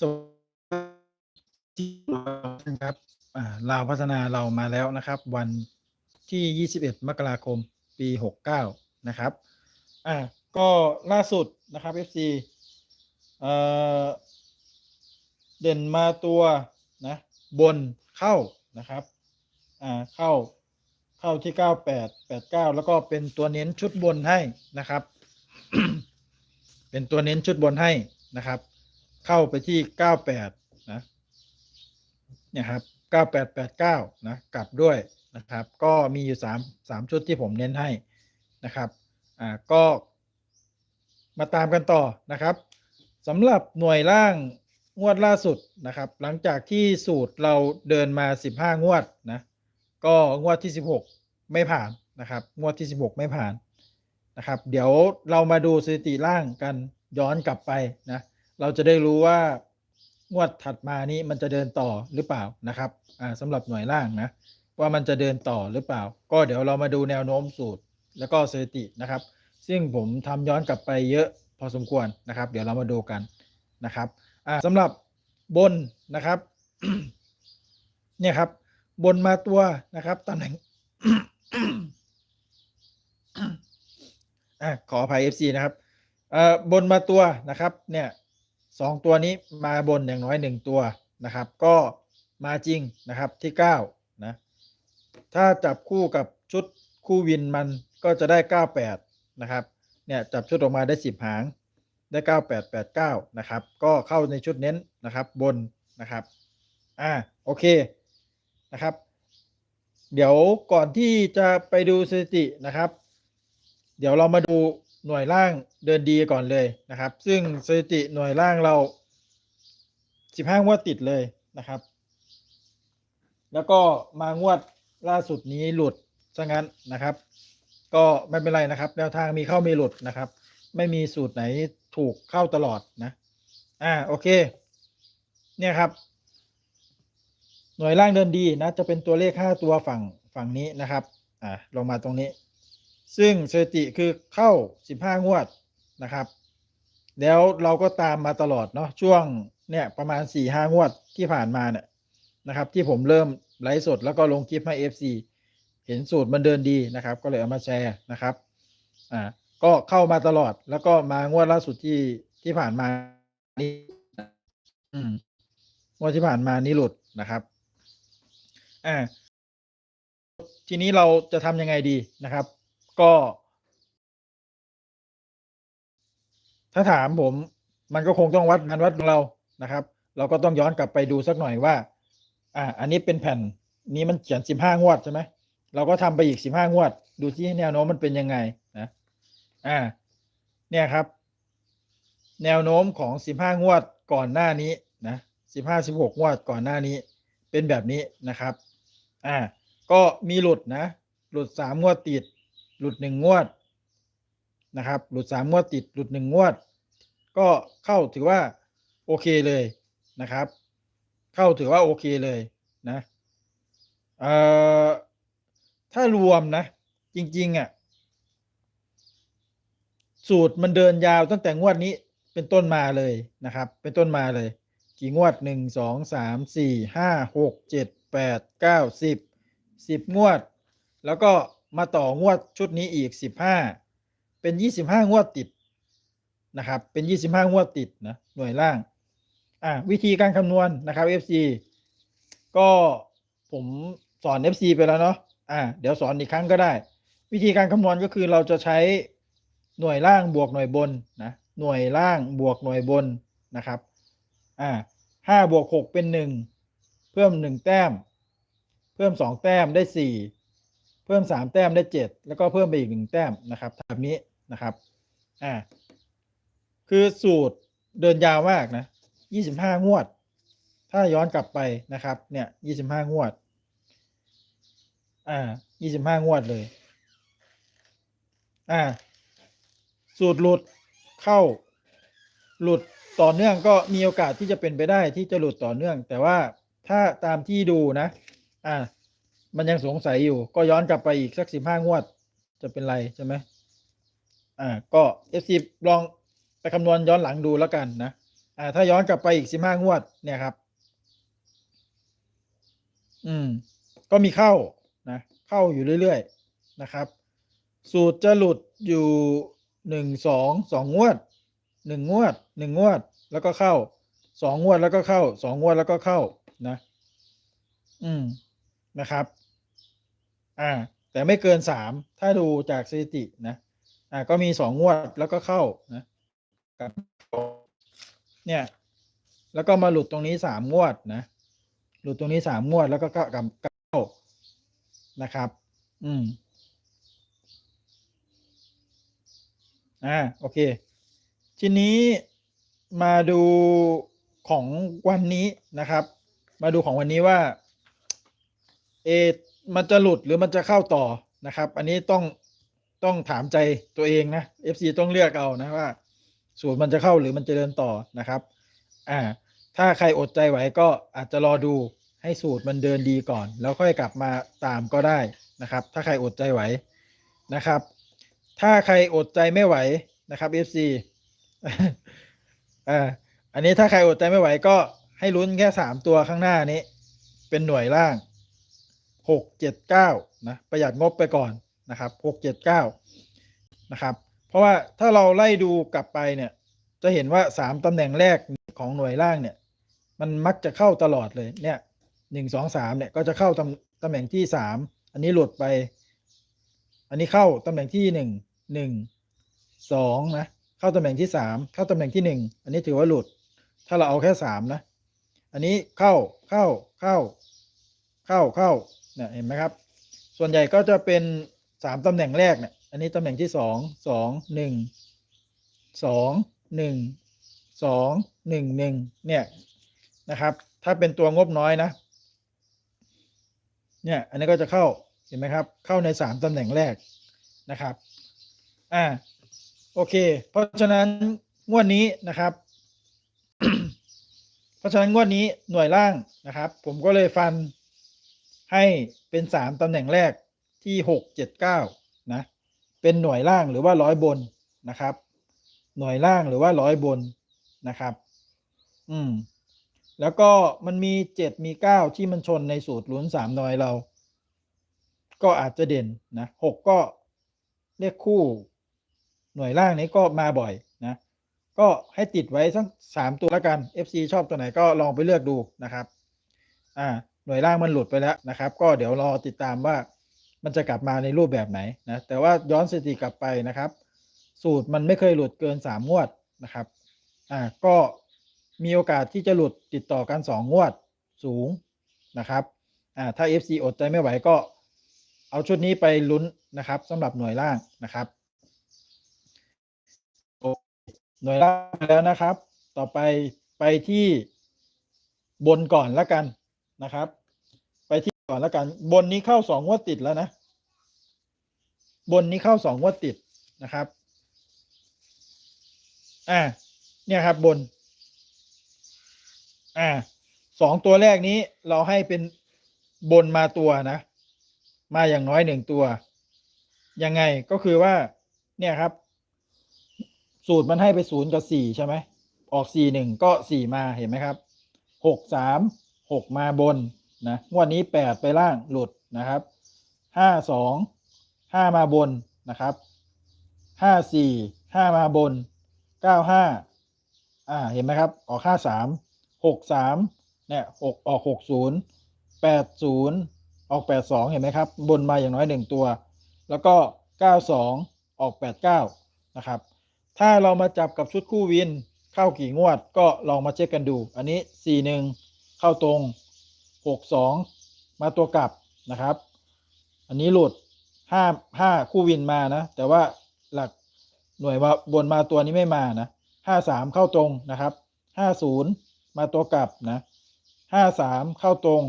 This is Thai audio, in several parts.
สวัสดีครับอ่าลาวพัฒนาเรามาแล้วนะครับ วันที่ 21 มกราคม ปี 69 นะครับอ่าก็ล่าสุดนะครับ FC เอ่อเด่นมาตัวนะบนเข้านะครับอ่าเข้าเข้าที่ 98 89 แล้วก็เป็นตัวเน้นชุดบนให้นะครับ เป็นตัวเน้นชุดบนให้นะครับ เข้าไปที่98นะเนี่ยครับ9889นะกลับด้วยนะครับ ก็มีอยู่3 3ชุดที่ผมเน้นให้นะครับอ่าก็มาตามกันต่อนะครับสำหรับหน่วยล่างงวดล่าสุดนะครับ หลังจากที่สูตรเราเดินมา 15 งวดนะก็งวดที่ 16 ไม่ผ่านนะครับ งวดที่ 16 ไม่ผ่านนะครับ เดี๋ยวเรามาดูสถิติล่างกันย้อนกลับไปนะ เราจะได้รู้ว่างวดถัดมานี้มันจะเดินต่อหรือเปล่านะครับอ่าสำหรับหน่วยล่างนะว่ามันจะเดินต่อหรือเปล่า ก็เดี๋ยวเรามาดูแนวโน้มสูตรแล้วก็สถิตินะครับ ซึ่งผมทำย้อนกลับไปเยอะพอสมควรนะครับ เดี๋ยวเรามาดูกันนะครับอ่าสำหรับบนนะครับเนี่ยครับ บนมาตัวนะครับตำแหน่งอะขออภัย FC นะครับเอ่อบนมาตัวนะครับ เนี่ย สองตัวนี้มาบนอย่างน้อยหนึ่งตัวนะครับ ก็มาจริงนะครับที่เก้านะถ้าจับคู่กับชุดคู่วินมันก็จะได้เก้าแปดนะครับเนี่ยจับชุดออกมาได้สิบหางได้เก้าแปดแปดเก้านะครับก็เข้าในชุดเน้นนะครับบนนะครับอ่าโอเคนะครับ เดี๋ยวก่อนที่จะไปดูสถิตินะครับ เดี๋ยวเรามาดู หน่วยล่างเดินดีก่อนเลยนะครับ ซึ่งสถิติหน่วยล่างเรา 15 งวดติดเลยนะครับ แล้วก็มางวดล่าสุดนี้หลุดซะงั้นนะครับ ก็ไม่เป็นไรนะครับ แนวทางมีเข้ามีหลุดนะครับ ไม่มีสูตรไหนถูกเข้าตลอดนะอ่าโอเค เนี่ยครับ หน่วยล่างเดินดีนะ จะเป็นตัวเลข 5 ตัวฝั่งฝั่งนี้นะครับ อ่าลงมาตรงนี้ ซึ่งสถิติคือเข้า 15 งวดนะครับ แล้วเราก็ตามมาตลอดเนาะช่วงเนี่ยประมาณ 4-5งวดที่ผ่านมาเนี่ยนะครับ ที่ผมเริ่มไลฟ์สดแล้วก็ลงคลิปให้ FC เห็นสูตรมันเดินดีนะครับ ก็เลยเอามาแชร์นะครับอ่าก็เข้ามาตลอดแล้วก็มางวดล่าสุดที่ที่ผ่านมานี่อืมงวดที่ผ่านมานี่หลุดนะครับอ่าทีนี้เราจะทำยังไงดีนะครับ ก็ ถ้าถามผม มันก็คงต้องวัดงานวัดของเรานะครับ เราก็ต้องย้อนกลับไปดูสักหน่อยว่า อ่า อันนี้เป็นแผ่นนี้มันเขียนสิบห้างวดใช่ไหมเราก็ทำไปอีกสิบห้างวด ดูซิแนวโน้มมันเป็นยังไงนะ อ่า เนี่ยครับ แนวโน้มของสิบห้างวดก่อนหน้านี้นะสิบห้าสิบหกงวดก่อนหน้านี้ เป็นแบบนี้นะครับ อ่า ก็มีหลุดนะ หลุดสามงวดติด หลุดหนึ่งงวดนะครับ หลุดสามงวดติดหลุดหนึ่งงวด ก็เข้าถือว่าโอเคเลยนะครับ เข้าถือว่าโอเคเลยนะเอ่อถ้ารวมนะ จริงๆอะสูตรมันเดินยาวตั้งแต่งวดนี้เป็นต้นมาเลยนะครับ เป็นต้นมาเลย กี่งวดหนึ่งสองสามสี่ห้าหกเจ็ดแปดเก้าสิบสิบงวด แล้วก็ มาต่องวดชุดนี้อีกสิบห้าเป็นยี่สิบห้างวดติดนะครับ เป็นยี่สิบห้างวดติดนะหน่วยล่าง อะวิธีการคำนวณนะครับ FC ก็ผมสอน FC ไปแล้วเนาะอะเดี๋ยวสอนอีกครั้งก็ได้ วิธีการคำนวณก็คือเราจะใช้หน่วยล่างบวกหน่วยบนนะหน่วยล่างบวกหน่วยบนนะครับอ่าห้าบวกหกเป็นหนึ่งเพิ่มหนึ่งแต้ม เพิ่มสองแต้มได้สี่ พิ่มสามแต้มได้เจ็ดแล้วก็เพิ่มไปอีกหนึ่งแต้มนะครับแบบนี้นะครับอ่าคือสูตรเดินยาวมากนะยี่สิบห้างวด ถ้าย้อนกลับไปนะครับ เนี่ยยี่สิบห้างวด อ่ายี่สิบห้างวดเลย อ่า สูตรหลุดเข้า หลุดต่อเนื่องก็มีโอกาสที่จะเป็นไปได้ที่จะหลุดต่อเนื่อง แต่ว่าถ้าตามที่ดูนะ อ่า มันยังสงสัยอยู่ ก็ย้อนกลับไปอีกสักสิบห้างวด จะเป็นไรใช่ไหมอ่า ก็ FC ลองไปคำนวณย้อนหลังดูแล้วกันนะ อ่า ถ้าย้อนกลับไปอีกสิบห้างวด เนี่ยครับ อืม ก็มีเข้านะ เข้าอยู่เรื่อยๆนะครับ สูตรจะหลุดอยู่หนึ่งสองสองงวดหนึ่งงวดหนึ่งงวด แล้วก็เข้าสองงวดแล้วก็เข้าสองงวดแล้วก็เข้านะ อืมนะครับ อ่า แต่ไม่เกินสามถ้าดูจากสถิตินะอ่าก็มีสองงวดแล้วก็เข้านะกับเนี่ย แล้วก็มาหลุดตรงนี้สามงวดนะ หลุดตรงนี้สามงวดแล้วก็กับเข้านะครับ อืมอ่าโอเค ทีนี้มาดูของวันนี้นะครับ มาดูของวันนี้ว่า เอ มันจะหลุดหรือมันจะเข้าต่อนะครับ อันนี้ต้องต้องถามใจตัวเองนะ FC ต้องเลือกเอานะว่า สูตรมันจะเข้าหรือมันจะเดินต่อนะครับอ่าถ้าใครอดใจไหวก็อาจจะรอดูให้สูตรมันเดินดีก่อน แล้วค่อยกลับมาตามก็ได้นะครับ ถ้าใครอดใจไหวนะครับ ถ้าใครอดใจไม่ไหวนะครับ FC อ่าอันนี้ถ้าใครอดใจไม่ไหวก็ให้ลุ้นแค่สามตัวข้างหน้านี้ เป็นหน่วยล่าง หกเจ็ดเก้านะประหยัดงบไปก่อนนะครับหกเจ็ดเก้านะครับเพราะว่าถ้าเราไล่ดูกลับไปเนี่ยจะเห็นว่าสามตำแหน่งแรกของหน่วยล่างเนี่ยมันมักจะเข้าตลอดเลยเนี่ยหนึ่งสองสามเนี่ยก็จะเข้าตำตำแหน่งที่สามอันนี้หลุดไป อันนี้เข้าตำแหน่งที่หนึ่งหนึ่งสองนะเข้าตำแหน่งที่สามเข้าตำแหน่งที่หนึ่งอันนี้ถือว่าหลุด ถ้าเราเอาแค่สามนะ อันนี้เข้าเข้าเข้า เข้าเข้า เนี่ยเห็นไหมครับ ส่วนใหญ่ก็จะเป็นสามตำแหน่งแรกเนี่ย อันนี้ตำแหน่งที่สองสองหนึ่งสองหนึ่งสองหนึ่งหนึ่งเนี่ยนะครับ ถ้าเป็นตัวงบน้อยนะ เนี่ย อันนี้ก็จะเข้าเห็นไหมครับ เข้าในสามตำแหน่งแรกนะครับ อ่า โอเค เพราะฉะนั้นงวดนี้นะครับ เพราะฉะนั้นงวดนี้หน่วยล่างนะครับ ผมก็เลยฟัน ให้เป็นสามตำแหน่งแรกที่หกเจ็ดเก้านะ เป็นหน่วยล่างหรือว่าร้อยบนนะครับ หน่วยล่างหรือว่าร้อยบนนะครับ อืม แล้วก็มันมีเจ็ดมีเก้าที่มันชนในสูตรลุ้นสามหน่วยเรา ก็อาจจะเด่นนะหกก็เลขคู่ หน่วยล่างนี้ก็มาบ่อยนะ ก็ให้ติดไว้สักสามตัวแล้วกัน FC ชอบตัวไหนก็ลองไปเลือกดูนะครับ อ่า น่วยล่างมันหลุดไปแล้วนะครับ ก็เดี๋ยวรอติดตามว่ามันจะกลับมาในรูปแบบไหนนะแต่ว่าย้อนสถิติกลับไปนะครับ สูตรมันไม่เคยหลุดเกินสามงวดนะครับอ่าก็มีโอกาสที่จะหลุดติดต่อกันสองงวดสูงนะครับอ่าถ้า FC อดใจไม่ไหวก็เอาชุดนี้ไปลุ้นนะครับสำหรับหน่วยล่างนะครับหน่วยล่างแล้วนะครับ ต่อไปไปที่บนก่อนแล้วกันนะครับ ก่อนแล้วกัน บนนี้เข้าสองงวดติดแล้วนะ บนนี้เข้าสองงวดติดนะครับ อ่า เนี่ยครับบน อ่าสองตัวแรกนี้เราให้เป็นบนมาตัวนะ มาอย่างน้อยหนึ่งตัว ยังไงก็คือว่า เนี่ยครับ สูตรมันให้ไปศูนย์กับสี่ใช่ไหมออกสี่หนึ่งก็สี่มาเห็นไหมครับหกสามหกมาบน นะงวดนี้แปดไปล่างหลุดนะครับห้าสองห้ามาบนนะครับห้าสี่ห้ามาบนเก้าห้าอ่าเห็นไหมครับ ออกห้าสามหกสามเนี่ยหกออกหกศูนย์แปดศูนย์ออกแปดสองเห็นไหมครับ บนมาอย่างน้อยหนึ่งตัว แล้วก็เก้าสองออกแปดเก้านะครับ ถ้าเรามาจับกับชุดคู่วินเข้ากี่งวดก็ลองมาเช็คกันดู อันนี้สี่หนึ่งเข้าตรง หกสองมาตัวกลับนะครับ อันนี้หลุดห้าห้าคู่วินมานะ แต่ว่าหลักหน่วยว่าบนมาตัวนี้ไม่มานะห้าสามเข้าตรงนะครับห้าศูนย์มาตัวกลับนะห้าสามเข้าตรง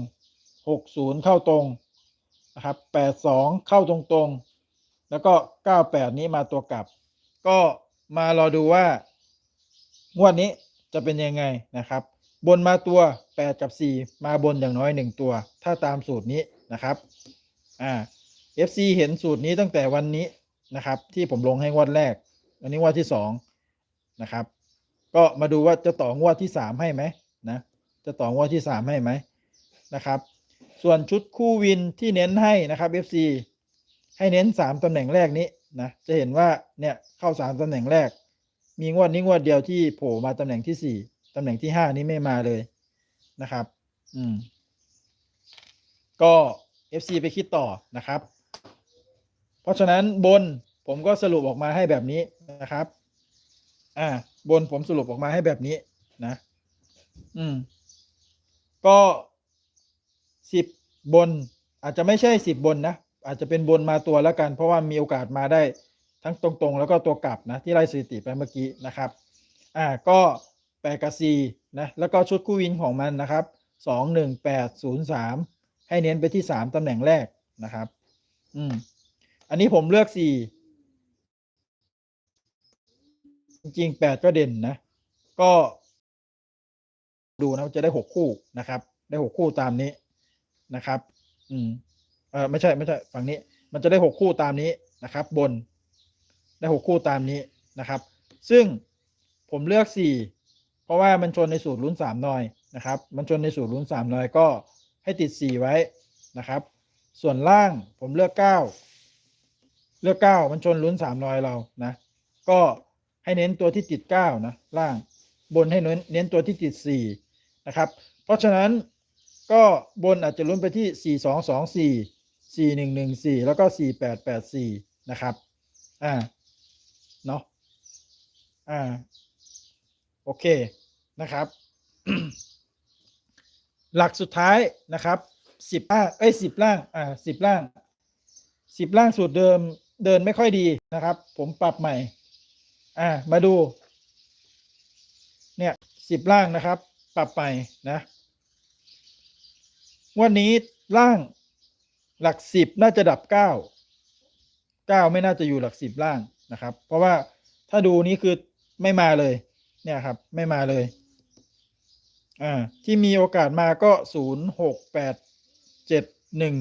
หกศูนย์เข้าตรงนะครับแปดสองเข้าตรงตรงแล้วก็เก้าแปดนี้มาตัวกลับ ก็มารอดูว่างวดนี้จะเป็นยังไงนะครับ บนมาตัว 8 กับ 4 มาบนอย่างน้อย 1 ตัว ถ้าตามสูตรนี้นะครับอ่า FC เห็นสูตรนี้ตั้งแต่วันนี้นะครับ ที่ผมลงให้งวดแรก อันนี้งวดที่2นะครับ ก็มาดูว่าจะต่องวดที่สามให้ไหมนะจะต่องวดที่สามให้ไหมนะครับ ส่วนชุดคู่วินที่เน้นให้นะครับ FC ให้เน้นสามตำแหน่งแรกนี้นะจะเห็นว่าเนี่ยเข้าสามตำแหน่งแรก มีงวดนี้งวดเดียวที่โผล่มาตำแหน่งที่สี่ ตำแหน่งที่ห้านี้ไม่มาเลยนะครับ อืม ก็ FC ไปคิดต่อนะครับ เพราะฉะนั้นบนผมก็สรุปออกมาให้แบบนี้นะครับ อ่า บนผมสรุปออกมาให้แบบนี้นะ อืม ก็สิบบน อาจจะไม่ใช่สิบบนนะ อาจจะเป็นบนมาตัวแล้วกัน เพราะว่ามีโอกาสมาได้ทั้งตรงๆ แล้วก็ตัวกลับนะ ที่ไล่สถิติไปเมื่อกี้นะครับ อ่า ก็ แปดกับสี่นะแล้วก็ชุดคู่วินของมันนะครับสองหนึ่งแปดศูนย์สามให้เน้นไปที่สามตำแหน่งแรกนะครับ อืม อันนี้ผมเลือกสี่จริงๆแปดก็เด่นนะ ก็ดูนะจะได้หกคู่นะครับ ได้หกคู่ตามนี้นะครับ อืม เออไม่ใช่ไม่ใช่ฝั่งนี้ มันจะได้หกคู่ตามนี้นะครับ บนได้หกคู่ตามนี้นะครับ ซึ่งผมเลือกสี่เพ ราะว่ามันชนในสูตรลุ้นสามหน่อยนะครับ มันชนในสูตรลุ้นสามหน่อยก็ให้ติดสี่ไว้นะครับ ส่วนล่างผมเลือกเก้าเลือกเก้ามันชนลุ้นสามหน่อยเรานะก็ให้เน้นตัวที่ติดเก้านะล่างบนให้เน้นเน้นตัวที่ติดสี่นะครับ เพราะฉะนั้นก็บนอาจจะลุ้นไปที่สี่สองสองสี่สี่หนึ่งหนึ่งสี่แล้วก็สี่แปดแปดสี่นะครับอ่าเนาะอ่าโอเค นะครับ หลักสุดท้ายนะครับสิบล่างเอ้ยสิบล่างอ่าสิบล่างสิบล่างสูตรเดิมเดินไม่ค่อยดีนะครับ ผมปรับใหม่ อ่า มาดู เนี่ยสิบล่างนะครับ ปรับใหม่นะ วันนี้ล่างหลักสิบน่าจะดับเก้าเก้าไม่น่าจะอยู่หลักสิบล่างนะครับ เพราะว่าถ้าดูนี้คือไม่มาเลย เนี่ยครับ ไม่มาเลย อ่าที่มีโอกาสมาก็ศูนย์หกแปดเจ็ดหนึ่ง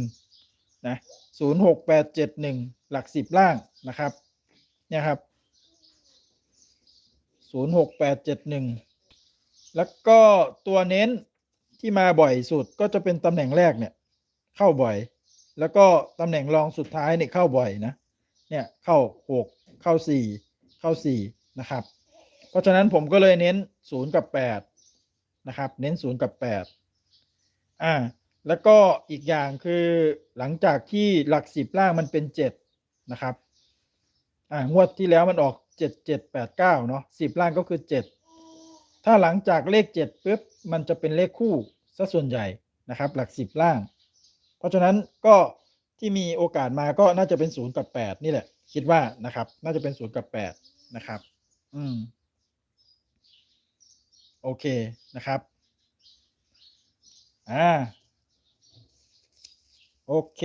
นะศูนย์หกแปดเจ็ดหนึ่งหลักสิบล่างนะครับเนี่ยครับศูนย์หกแปดเจ็ดหนึ่งแล้วก็ตัวเน้นที่มาบ่อยสุดก็จะเป็นตำแหน่งแรกเนี่ยเข้าบ่อย แล้วก็ตำแหน่งรองสุดท้ายเนี่ยเข้าบ่อยนะเนี่ยเข้าหกเข้าสี่เข้าสี่นะครับ เพราะฉะนั้นผมก็เลยเน้นศูนย์กับแปด นะครับ เน้นศูนย์กับแปดอ่า แล้วก็อีกอย่างคือหลังจากที่หลักสิบล่างมันเป็นเจ็ดนะครับ อ่างวดที่แล้วมันออกเจ็ดเจ็ดแปดเก้าเนาะสิบล่างก็คือเจ็ดถ้าหลังจากเลขเจ็ดปุ๊บมันจะเป็นเลขคู่ซะส่วนใหญ่นะครับ หลักสิบล่าง เพราะฉะนั้นก็ที่มีโอกาสมาก็น่าจะเป็นศูนย์กับแปดนี่แหละ คิดว่านะครับ น่าจะเป็นศูนย์กับแปดนะครับ อืม โอเคนะครับ อ่า โอเค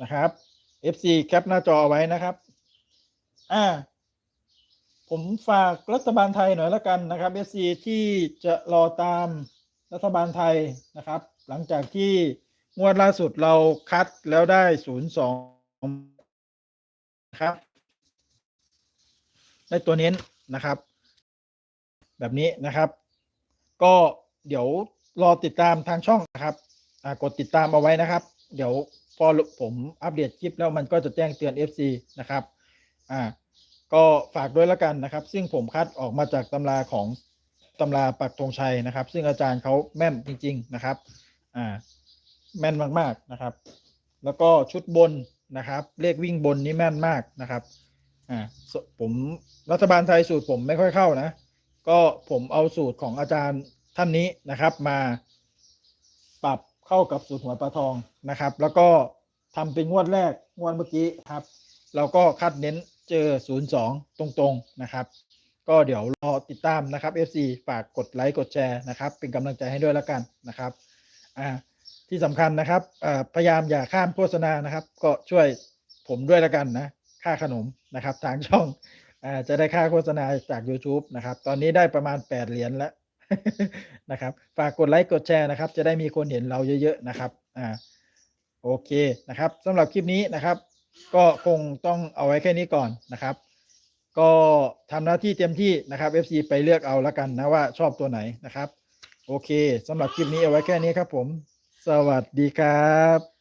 นะครับ FC แคปหน้าจออไว้นะครับ อ่า ผมฝากรัฐบาลไทยหน่อยละกันนะครับ FC ที่จะรอตามรัฐบาลไทยนะครับ หลังจากที่งวดล่าสุดเราคัดแล้วได้ศูนย์สองนะครับ ได้ตัวเน้นนะครับ แบบนี้นะครับ ก็เดี๋ยวรอติดตามทางช่องนะครับอ่ากดติดตามเอาไว้นะครับ เดี๋ยวพอผมอัปเดตคลิปแล้วมันก็จะแจ้งเตือน FC นะครับอ่าก็ฝากด้วยละกันนะครับ ซึ่งผมคัดออกมาจากตำราของตำราปักธงชัยนะครับ ซึ่งอาจารย์เขาแม่นจริง ๆนะครับอ่าแม่นมากๆนะครับ แล้วก็ชุดบนนะครับ เลขวิ่งบนนี่แม่นมากนะครับอ่าผมรัฐบาลไทยสูตรผมไม่ค่อยเข้านะ ก็ผมเอาสูตรของอาจารย์ท่านนี้นะครับ มาปรับเข้ากับสูตรหัวปลาทองนะครับ แล้วก็ทำเป็นงวดแรกงวดเมื่อกี้ครับ เราก็คัดเน้นเจอ 02 ตรงๆนะครับ ก็เดี๋ยวรอติดตามนะครับ FC ฝากกดไลค์กดแชร์นะครับ เป็นกำลังใจให้ด้วยแล้วกันนะครับอ่าที่สำคัญนะครับพยายามอย่าข้ามโฆษณานะครับ ก็ช่วยผมด้วยแล้วกันนะ ค่าขนมนะครับ ทางช่อง อ่าจะได้ค่าโฆษณาจาก YouTube นะครับ ตอนนี้ได้ประมาณ 8 เหรียญแล้วนะครับ ฝากกดไลค์กดแชร์นะครับ จะได้มีคนเห็นเราเยอะ ๆ นะครับอ่าโอเคนะครับสำหรับคลิปนี้นะครับ ก็คงต้องเอาไว้แค่นี้ก่อนนะครับ ก็ทำหน้าที่เต็มที่นะครับ FC ไปเลือกเอาแล้วกันนะว่าชอบตัวไหนนะครับ โอเคสำหรับคลิปนี้เอาไว้แค่นี้ครับผม สวัสดีครับ